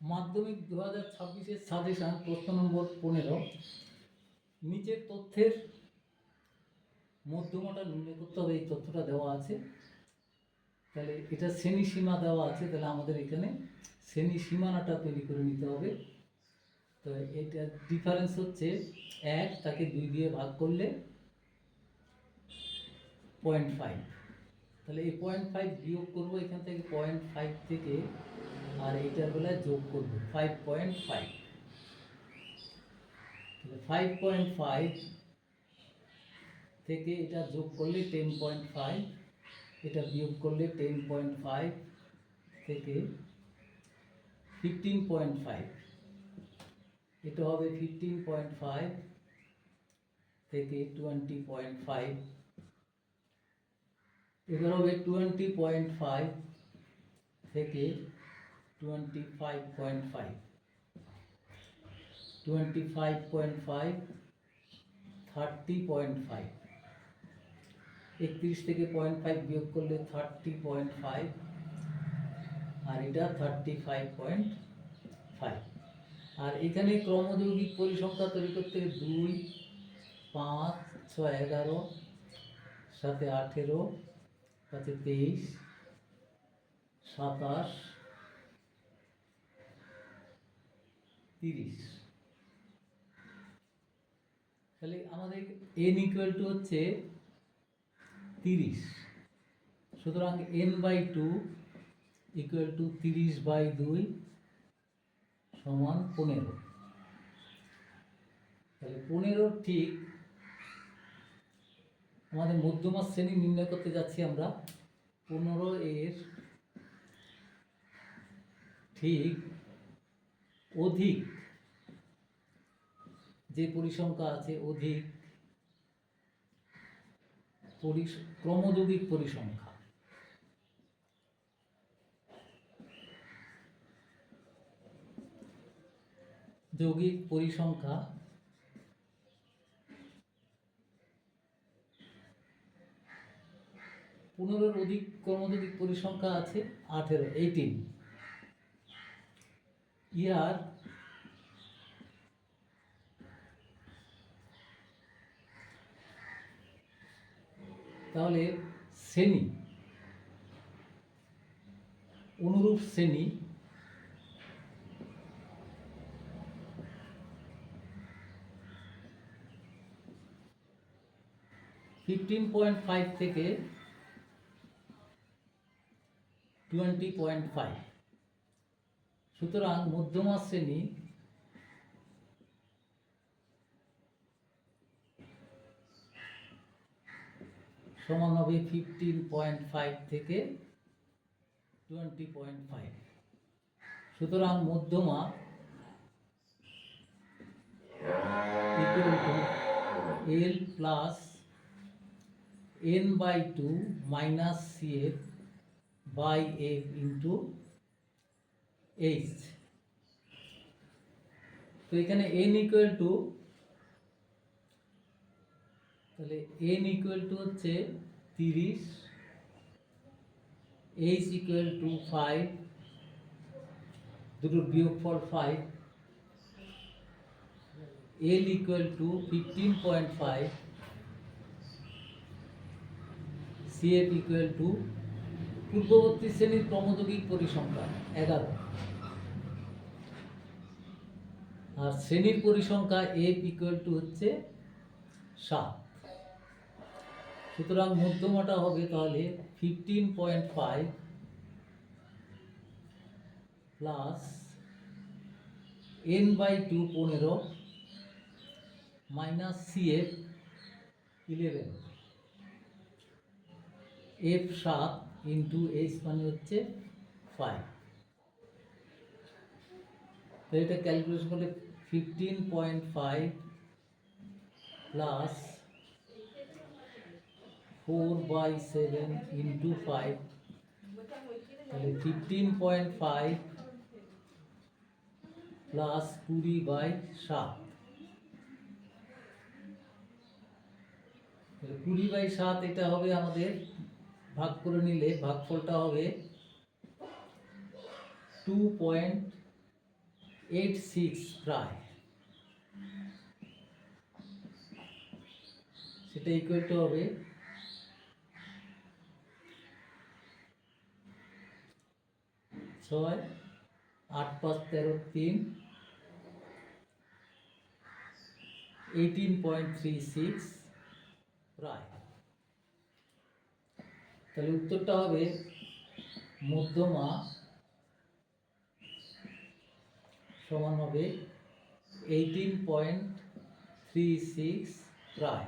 মাধ্যমিক দু হাজার ছাব্বিশের সাজেশান প্রশ্ন নম্বর পনেরো। নিচের তথ্যের মধ্যমাটা নির্ণয় করতে হবে, এই তথ্যটা দেওয়া আছে। তাহলে এটা শ্রেণি সীমা দেওয়া আছে, তাহলে আমাদের এখানে শ্রেণি সীমানাটা তৈরি করে নিতে হবে। তো এটা ডিফারেন্স হচ্ছে এক, তাকে দুই দিয়ে ভাগ করলে পয়েন্ট ফাইভ তাহলে এই পয়েন্ট ফাইভ বিয়োগ করব এখান থেকে পয়েন্ট ফাইভ থেকে আর এইটার বেলায় যোগ করব five point five five point five থেকে এটা যোগ করলে টেন পয়েন্ট ফাইভ এটা বিয়োগ করলে টেন পয়েন্ট ফাইভ থেকে ফিফটিন পয়েন্ট ফাইভ এটা হবে ফিফটিন পয়েন্ট ফাইভ থেকে টোয়েন্টি পয়েন্ট ফাইভ এবার হবে টোয়েন্টি পয়েন্ট ফাইভ থেকে twenty five point five twenty five point five thirty point five একত্রিশ থেকে পয়েন্ট ফাইভ বিয়োগ করলে থার্টি পয়েন্ট ফাইভ আর এটা থার্টি ফাইভ পয়েন্ট ফাইভ আর এখানে ক্রমযৌগিক পরিসংখ্যা তৈরি করতে দুই, পাঁচ, ছয়, এগারো, সাথে আঠেরো, সাথে তেইশ, সাতাশ তিরিশ। তাহলে আমাদের এন ইকুয়াল টু হচ্ছে তিরিশ। সুতরাং N by two equal to তিরিশ বাই দুই সমান পনেরো। তাহলে পনেরো ঠিক আমাদের মধ্যমা শ্রেণি নির্ণয় করতে যাচ্ছি আমরা। পনেরো এর ঠিক অধিক। যে পরিসংখ্যা আছে, অধিক ক্রমযৌগিক পরিসংখ্যা। যৌগিক পরিসংখ্যা পনেরোর অধিক ক্রমযৌগিক পরিসংখ্যা আছে, আঠেরো এইটিন ইয়ার তাহলে শ্রেণি অনুরূপ শ্রেণি ফিফটিন পয়েন্ট ফাইভ থেকে টোয়েন্টি পয়েন্ট ফাইভ সুতরাং মধ্যমা শ্রেণি সমান হবে ফিফটিন পয়েন্ট ফাইভ থেকে টোয়েন্টি পয়েন্ট ফাইভ সুতরাং মধ্যমা L plus N by two minus C F by F into H তো এখানে এন ইকুয়াল টু তাহলে এন ইকুয়াল টু হচ্ছে তিরিশ এইচ ইকুয়াল টু ফাইভ দুটো বিয়োগফল five L equal to fifteen point five CF equal to পূর্ববর্তী শ্রেণির ক্রমযৌগিক পরিসংখ্যা এগারো। আর শ্রেণির পরিসংখ্যা এফ ইকুয়াল টু হচ্ছে সাত। সুতরাং মধ্যমাটা হবে তাহলে fifteen point five plus N by two পনেরো minus C F eleven F সাত ইন্টু এইচ মানে হচ্ছে ফাইভ তো এটা ক্যালকুলেশন করলে fifteen point five plus four by seven into five তাহলে ফিফটিন পয়েন্ট ফাইভ প্লাস কুড়ি বাই সাত। তাহলে কুড়ি বাই সাত এটা হবে আমাদের ভাগ করে নিলে ভাগফলটা হবে টু পয়েন্ট এইট সিক্স প্রায়। সেটা ইকুয়াল টু হবে ছয়, আট, পাঁচ, তেরো, তিন এইটিন পয়েন্ট থ্রি সিক্স প্রায়। তাহলে উত্তরটা হবে মধ্যমা সমান হবে এইটিন পয়েন্ট থ্রি সিক্স প্রায়।